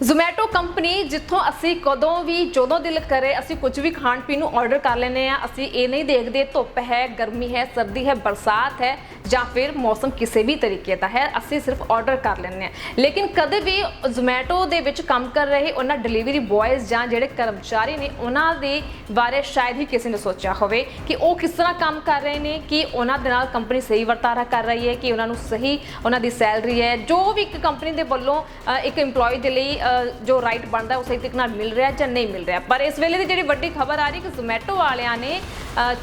Zomato company ਜਿੱਥੋਂ ਅਸੀਂ ਕਦੋਂ ਵੀ ਜਦੋਂ ਦਿਲ ਕਰੇ, ਅਸੀਂ ਕੁਝ ਵੀ ਖਾਣ ਪੀਣ ਨੂੰ ਆਰਡਰ ਕਰ ਲੈਨੇ ਆ ਅਸੀਂ ਇਹ ਨਹੀਂ ਦੇਖਦੇ, ਧੁੱਪ ਹੈ, ਗਰਮੀ ਹੈ, ਸਰਦੀ ਹੈ, ਬਰਸਾਤ ਹੈ। ਜਾਂ ਫਿਰ ਮੌਸਮ ਕਿਸੇ ਵੀ ਤਰੀਕੇ ਦਾ ਹੈ, ਅਸੀਂ ਸਿਰਫ ਆਰਡਰ ਕਰ ਲੈਂਦੇ ਹਾਂ। ਲੇਕਿਨ ਕਦੇ ਵੀ ਜ਼ੋਮੈਟੋ ਦੇ ਵਿੱਚ ਕੰਮ ਕਰ ਰਹੇ ਉਹਨਾਂ ਡਿਲੀਵਰੀ ਬॉयਜ਼ ਜਾਂ ਜਿਹੜੇ ਕਰਮਚਾਰੀ ਨੇ, ਉਹਨਾਂ ਦੇ ਬਾਰੇ ਸ਼ਾਇਦ ਹੀ ਕਿਸੇ ਨੇ ਸੋਚਿਆ ਹੋਵੇ ਕਿ ਉਹ ਕਿਸ ਤਰ੍ਹਾਂ ਕੰਮ ਕਰ ਰਹੇ ਨੇ, ਕਿ ਉਹਨਾਂ ਦੇ ਨਾਲ ਕੰਪਨੀ ਸਹੀ ਵਰਤਾਰਾ ਕਰ ਰਹੀ ਹੈ, ਕਿ ਉਹਨਾਂ ਨੂੰ ਸਹੀ ਉਹਨਾਂ ਦੀ ਸੈਲਰੀ ਹੈ। ਜੋ ਵੀ ਇੱਕ ਕੰਪਨੀ ਦੇ ਵੱਲੋਂ ਇੱਕ EMPLOYE ਦੇ ਲਈ ਜੋ ਰਾਈਟ ਬਣਦਾ, ਉਹ ਸਹੀ ਤਰੀਕੇ ਨਾਲ ਮਿਲ ਰਿਹਾ ਜਾਂ ਨਹੀਂ ਮਿਲ ਰਿਹਾ। ਪਰ ਇਸ ਵੇਲੇ ਦੀ ਜਿਹੜੀ ਵੱਡੀ ਖਬਰ ਆ ਰਹੀ ਕਿ ਜ਼ੋਮੈਟੋ ਵਾਲਿਆਂ ਨੇ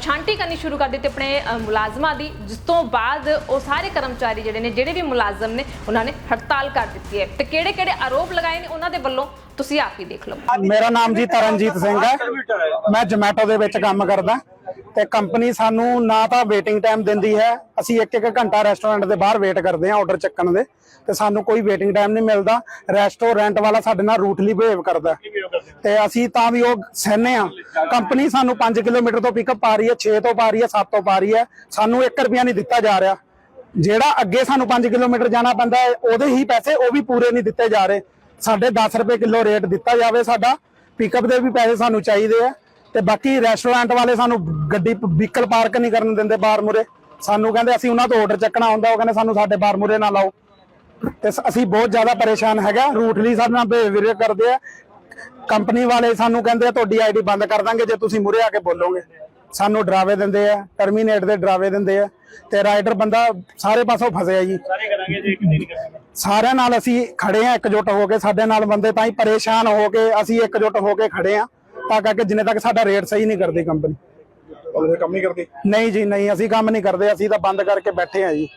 ਛਾਂਟੀ ਕਰਨੀ ਸ਼ੁਰੂ ਕਰ ਦਿੱਤੀ ਆਪਣੇ ਮੁਲਾਜ਼ਮਾਂ ਦੀ, ਜਿਸ ਤੋਂ ਬਾਅਦ ਉਹ ਸਾਰੇ ਕਰਮਚਾਰੀ ਜਿਹੜੇ ਨੇ, ਜਿਹੜੇ ਵੀ ਮੁਲਾਜ਼ਮ ਨੇ, ਉਹਨਾਂ ਨੇ ਹੜਤਾਲ ਕਰ ਦਿੱਤੀ ਹੈ। ਤੇ ਕਿਹੜੇ ਕਿਹੜੇ ਆਰੋਪ ਲਗਾਏ ਨੇ, ਉਹਨਾਂ ਦੇ ਵੱਲੋਂ ਤੁਸੀਂ ਆਪ ਹੀ ਦੇਖ ਲਓ। ਮੇਰਾ ਨਾਮ ਜੀ ਤਰਨਜੀਤ ਸਿੰਘ ਹੈ। ਮੈਂ ਜੋਮੈਟੋ ਦੇ ਵਿੱਚ ਕੰਮ ਕਰਦਾ। ਤੇ ਕੰਪਨੀ ਸਾਨੂੰ ਨਾ ਤਾਂ ਵੇਟਿੰਗ ਟਾਈਮ ਦਿੰਦੀ ਹੈ। ਅਸੀਂ ਇੱਕ ਇੱਕ ਘੰਟਾ ਰੈਸਟੋਰੈਂਟ ਦੇ ਬਾਹਰ ਵੇਟ ਕਰਦੇ ਹਾਂ ਆਰਡਰ ਚੱਕਣ ਦੇ। ਤੇ ਸਾਨੂੰ ਕੋਈ ਵੇਟਿੰਗ ਟਾਈਮ ਨਹੀਂ ਮਿਲਦਾ। ਰੈਸਟੋਰੈਂਟ ਵਾਲਾ ਸਾਡੇ ਨਾਲ ਰੂਟਲੀ ਬਿਹੇਵ ਕਰਦਾ। ਤੇ ਅਸੀਂ ਤਾਂ ਵੀ ਉਹ ਸਹਿਨੇ ਆ ਕੰਪਨੀ ਸਾਨੂੰ 5 ਕਿਲੋਮੀਟਰ ਤੋਂ ਪਿਕਅਪ ਪਾ ਰਹੀ ਹੈ 6 ਤੋਂ ਪਾ ਰਹੀ ਹੈ 7 ਤੋਂ ਪਾ ਰਹੀ ਹੈ। ਸਾਨੂੰ 1 ਰੁਪਿਆ ਨਹੀਂ ਦਿੱਤਾ ਜਾ ਰਿਹਾ। ਜਿਹੜਾ ਅੱਗੇ ਸਾਨੂੰ 5 ਕਿਲੋਮੀਟਰ ਜਾਣਾ ਪੈਂਦਾ ਹੈ, ਉਹਦੇ ਹੀ ਪੈਸੇ ਉਹ ਵੀ ਪੂਰੇ ਨਹੀਂ ਦਿੱਤੇ ਜਾ ਰਹੇ। ਸਾਡੇ 10 ਰੁਪਏ ਕਿਲੋ ਰੇਟ ਦਿੱਤਾ ਜਾਵੇ ਸਾਡਾ ਪਿਕਅਪ ਦੇ ਵੀ ਪੈਸੇ ਸਾਨੂੰ ਚਾਹੀਦੇ ਆ। ਤੇ ਬਾਕੀ ਰੈਸਟੋਰੈਂਟ ਵਾਲੇ ਸਾਨੂੰ ਗੱਡੀ ਵਹੀਕਲ ਪਾਰਕ ਨਹੀਂ ਕਰਨ ਦਿੰਦੇ ਬਾਹਰ ਮੁਰੇ। ਸਾਨੂੰ ਕਹਿੰਦੇ ਅਸੀਂ ਉਹਨਾਂ ਤੋਂ ਆਰਡਰ ਚੱਕਣਾ ਹੁੰਦਾ, ਉਹ ਕਹਿੰਦੇ ਸਾਨੂੰ ਸਾਡੇ ਬਾਹਰ ਮੁਰੇ ਨਾ ਲਾਓ। ਤੇ ਅਸੀਂ ਬਹੁਤ ਜ਼ਿਆਦਾ ਪਰੇਸ਼ਾਨ ਹੈਗਾ ਰੂਟਲੀ ਸਾਡੇ ਨਾਲ ਬਿਹੇਵੀਅਰ ਕਰਦੇ ਆ। ਕੰਪਨੀ ਵਾਲੇ ਸਾਨੂੰ ਕਹਿੰਦੇ ਆ ਤੁਹਾਡੀ ਆਈਡੀ ਬੰਦ ਕਰ ਦਾਂਗੇ ਜੇ ਤੁਸੀਂ ਮੁਰੇ ਆ ਕੇ ਬੋਲੋਗੇ। ਸਾਨੂੰ ਡਰਾਵੇ ਦਿੰਦੇ ਆ ਟਰਮੀਨੇਟ ਦੇ ਡਰਾਵੇ ਦਿੰਦੇ ਆ ਤੇ ਰਾਈਡਰ ਬੰਦਾ ਸਾਰੇ ਪਾਸੋਂ ਫਸਿਆ ਜੀ। ਸਾਰਿਆਂ ਨਾਲ ਅਸੀਂ ਖੜੇ ਆ ਇਕਜੁੱਟ ਹੋ ਕੇ ਸਾਡੇ ਨਾਲ ਬੰਦੇ ਤਾਂ ਹੀ ਪਰੇਸ਼ਾਨ ਹੋ ਕੇ ਅਸੀਂ ਇਕਜੁੱਟ ਹੋ ਕੇ ਖੜੇ ਆ ਤਾਂ ਕਰਕੇ ਜਿੰਨੇ ਤੱਕ ਸਾਡਾ ਰੇਟ ਸਹੀ ਨਹੀਂ ਕਰਦੀ ਕੰਪਨੀ ਉਹਦੇ ਕੰਮ ਨਹੀਂ ਕਰਦੀ? ਨਹੀਂ ਜੀ ਨਹੀਂ ਅਸੀਂ ਕੰਮ ਨਹੀਂ ਕਰਦੇ ਅਸੀਂ ਤਾਂ ਬੰਦ ਕਰਕੇ ਬੈਠੇ ਆ ਜੀ।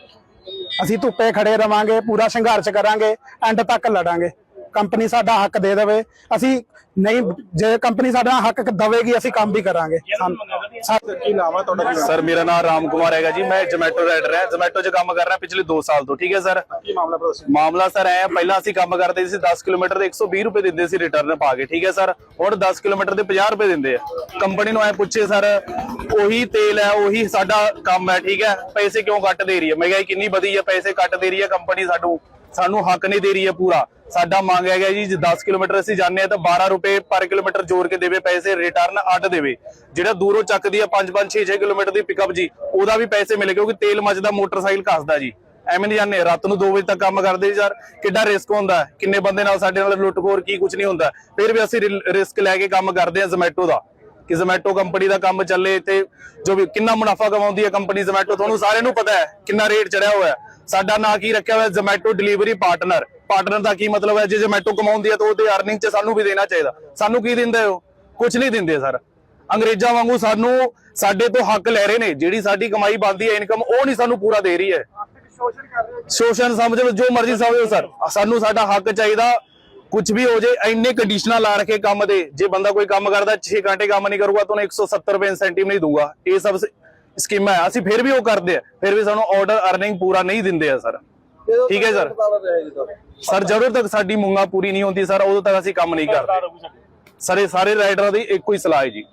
ਅਸੀਂ ਧੁੱਪੇ ਖੜੇ ਰਵਾਂਗੇ ਪੂਰਾ ਸੰਘਰਸ਼ ਕਰਾਂਗੇ ਐਂਡ ਤੱਕ ਲੜਾਂਗੇ। ਕੰਪਨੀ ਸਾਡਾ ਹੱਕ ਦੇ ਦੇਵੇ ਅਸੀਂ ਨਹੀਂ ਜੇ ਕੰਪਨੀ ਸਾਡਾ ਹੱਕ ਦਵੇਗੀ ਅਸੀਂ ਕੰਮ ਵੀ ਕਰਾਂਗੇ। ਸਾਨੂੰ- ਸਾ- ਕੀ ਨਾਮ ਹੈ ਤੁਹਾਡਾ? ਸਰ ਮੇਰਾ ਨਾਮ ਰਾਮ ਕੁਮਾਰ ਹੈਗਾ ਜੀ ਮੈਂ ਜੋਮੈਟੋ ਰਾਈਡਰ ਹਾਂ। ਜੋਮੈਟੋ 'ਚ ਕੰਮ ਕਰ ਰਿਹਾ ਪਿਛਲੇ 2 ਸਾਲ ਤੋਂ ਠੀਕ ਹੈ ਸਰ? ਕੀ ਮਾਮਲਾ ਪ੍ਰਦਰਸ਼ਨ ਮਾਮਲਾ ਸਰ ਐ ਪਹਿਲਾਂ ਅਸੀਂ ਕੰਮ ਕਰਦੇ ਸੀ 10 ਕਿਲੋਮੀਟਰ ਦੇ 120 ਰੁਪਏ ਦਿੰਦੇ ਸੀ ਰਿਟਰਨ ਪਾ ਕੇ ਠੀਕ ਹੈ ਸਰ? ਹੁਣ 10 ਕਿਲੋਮੀਟਰ ਦੇ 50 ਰੁਪਏ ਦਿੰਦੇ ਆ। ਕੰਪਨੀ ਨੂੰ ਐ ਪੁੱਛੇ ਸਰ ਉਹੀ ਤੇਲ ਹੈ ਉਹੀ ਸਾਡਾ ਕੰਮ ਹੈ ਠੀਕ ਹੈ? ਪੈਸੇ ਕਿਉਂ ਕੱਟ ਦੇ ਰਹੀ ਹੈ? ਮਹਿੰਗਾਈ ਕਿੰਨੀ ਵਧੀ ਹੈ ਪੈਸੇ ਕੱਟ ਦੇ ਰਹੀ ਹੈ ਕੰਪਨੀ ਸਾਨੂੰ। ਸਾਨੂੰ ਹੱਕ ਨਹੀਂ ਦੇ ਰਹੀ ਹੈ ਪੂਰਾ। ਸਾਡਾ ਮੰਗ ਹੈਗਾ ਜੀ, ਜੇ 10 ਕਿਲੋਮੀਟਰ ਅਸੀਂ ਜਾਂਦੇ ਆ ਤਾਂ 12 ਰੁਪਏ ਪਰ ਕਿਲੋਮੀਟਰ ਜੋੜ ਕੇ ਦੇਵੇ, ਪੈਸੇ ਰਿਟਰਨ ਅੱਡ ਦੇਵੇ। ਜਿਹੜਾ ਦੂਰੋਂ ਚੱਕਦੀ ਆ 5 5 6 6 ਕਿਲੋਮੀਟਰ ਦੀ ਪਿਕਅਪ ਜੀ, ਉਹਦਾ ਵੀ ਪੈਸੇ ਮਿਲੇ ਕਿਉਂਕਿ ਤੇਲ ਮੱਚਦਾ ਮੋਟਰਸਾਈਕਲ ਘਸਦਾ ਜੀ। ਐਵੇਂ ਨਹੀਂ ਜਾਂਦੇ, ਰਾਤ ਨੂੰ 2 ਵਜੇ ਤੱਕ ਕੰਮ ਕਰਦੇ ਯਾਰ, ਕਿੱਡਾ ਰਿਸਕ ਹੁੰਦਾ ਕਿੰਨੇ ਬੰਦੇ ਨਾਲ ਸਾਡੇ ਨਾਲ ਲੁੱਟਖੋਰ ਕੀ ਕੁਝ ਨਹੀਂ ਹੁੰਦਾ ਫਿਰ ਵੀ ਅਸੀਂ ਰਿਸਕ ਲੈ ਕੇ ਕੰਮ ਕਰਦੇ ਆ ਜ਼ੋਮੈਟੋ ਦਾ। ਕਿ ਜ਼ੋਮੈਟੋ ਕੰਪਨੀ ਦਾ ਕੰਮ ਚੱਲੇ ਤੇ ਜੋ ਵੀ, ਕਿੰਨਾ ਮੁਨਾਫਾ ਕਮਾਉਂਦੀ ਹੈ ਕੰਪਨੀ ਜ਼ੋਮੈਟੋ ਤੁਹਾਨੂੰ ਸਾਰਿਆਂ ਨੂੰ ਪਤਾ ਹੈ, ਕਿੰਨਾ ਰੇਟ ਚੜਿਆ ਹੋਇਆ ਹੈ। ਸਾਡਾ ਨਾਂ ਕੀ ਰੱਖਿਆ ਹੋਇਆ? ਜ਼ੋਮੈਟੋ ਡਿਲੀਵਰੀ ਪਾਰਟਨਰ ਪਾਰਟਨਰ ਦਾ ਕੀ ਮਤਲਬ ਹੈ? ਜੇ ਜ਼ੋਮੈਟੋ ਕਮਾਉਂਦੀ ਹੈ ਤਾਂ ਉਹਦੇ ਅਰਨਿੰਗ 'ਚ ਸਾਨੂੰ ਵੀ ਦੇਣਾ ਚਾਹੀਦਾ। ਸਾਨੂੰ ਕੀ ਦਿੰਦੇ ਹੋ? ਕੁਝ ਨਹੀਂ ਦਿੰਦੇ, ਸਰ। ਅੰਗਰੇਜ਼ਾਂ ਵਾਂਗੂ ਸਾਨੂੰ ਸਾਡੇ ਤੋਂ ਹੱਕ ਲੈ ਰਹੇ ਨੇ। ਜਿਹੜੀ ਸਾਡੀ ਕਮਾਈ ਬਣਦੀ ਹੈ ਇਨਕਮ ਉਹ ਨਹੀਂ ਸਾਨੂੰ ਪੂਰਾ ਦੇ ਰਹੀ ਹੈ। ਸ਼ੋਸ਼ਣ ਸਮਝ ਲਓ, ਜੋ ਮਰਜ਼ੀ ਸਮਝੋ ਸਰ। ਸਾਨੂੰ ਸਾਡਾ ਹੱਕ ਚਾਹੀਦਾ ਕੁਝ ਵੀ ਹੋ ਜੇ, ਇੰਨੇ ਕੰਡੀਸ਼ਨਾਂ ਲਾ ਰੱਖੇ ਕੰਮ ਦੇ। ਜੇ ਬੰਦਾ ਕੋਈ ਕੰਮ ਕਰਦਾ 6 ਘੰਟੇ ਕੰਮ ਨਹੀਂ ਕਰੂਗਾ, ਤਾਂ ਉਹਨੂੰ 170 ਰੁਪਏ ਇਨਸੈਂਟਿਵ ਨਹੀਂ ਦੂਗਾ ਇਹ ਸਭ ਸਕੀਮਾਂ ਹੈ। ਅਸੀਂ ਫਿਰ ਵੀ ਉਹ ਕਰਦੇ ਆ ਫਿਰ ਵੀ ਸਾਨੂੰ ਆਰਡਰ ਅਰਨਿੰਗ ਪੂਰਾ ਨਹੀਂ ਦਿੰਦੇ ਆ ਸਰ। ਠੀਕ ਹੈ ਸਰ। ਸਰ ਜਦੋਂ ਤੱਕ ਸਾਡੀ ਮੁੰਗਾ ਪੂਰੀ ਨਹੀਂ ਹੁੰਦੀ ਸਰ ਉਦੋਂ ਤੱਕ ਅਸੀਂ ਕੰਮ ਨਹੀਂ ਕਰਦੇ। ਸਰ ਇਹ ਸਾਰੇ ਰਾਈਡਰਾਂ ਦੀ ਇੱਕੋ ਹੀ ਸਲਾਹ ਹੈ ਜੀ।